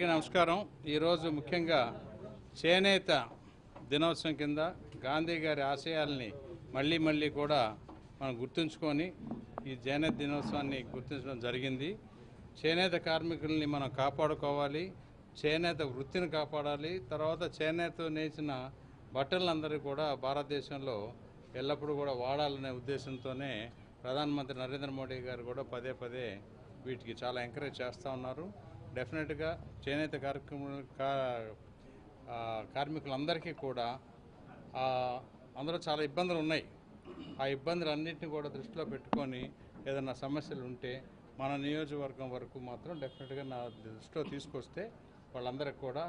నమస్కారం. ఈరోజు ముఖ్యంగా చేనేత దినోత్సవం కింద గాంధీ గారి ఆశయాల్ని మళ్ళీ మళ్ళీ కూడా మనం గుర్తుంచుకొని ఈ చేనేత దినోత్సవాన్ని గుర్తించడం జరిగింది. చేనేత కార్మికుల్ని మనం కాపాడుకోవాలి. చేనేత వృత్తిని కాపాడాలి. తర్వాత చేనేత నేసిన బట్టలందరూ కూడా భారతదేశంలో ఎల్లప్పుడూ కూడా వాడాలనే ఉద్దేశంతోనే ప్రధానమంత్రి నరేంద్ర మోడీ గారు కూడా పదే పదే వీటికి చాలా ఎంకరేజ్ చేస్తూ ఉన్నారు. డెఫినెట్గా చేనేత కార్యక్రమం కా కార్మికులందరికీ కూడా అందులో చాలా ఇబ్బందులు ఉన్నాయి. ఆ ఇబ్బందులన్నింటినీ కూడా దృష్టిలో పెట్టుకొని ఏదైనా సమస్యలు ఉంటే మన నియోజకవర్గం వరకు మాత్రం డెఫినెట్గా నా దృష్టిలో తీసుకొస్తే వాళ్ళందరికీ కూడా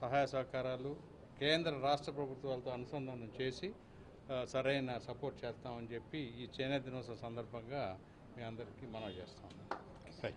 సహాయ సహకారాలు కేంద్ర రాష్ట్ర ప్రభుత్వాలతో అనుసంధానం చేసి సరైన సపోర్ట్ చేస్తామని చెప్పి ఈ చేనేత దినోత్సవం సందర్భంగా మీ అందరికీ మనం చేస్తాం సరే.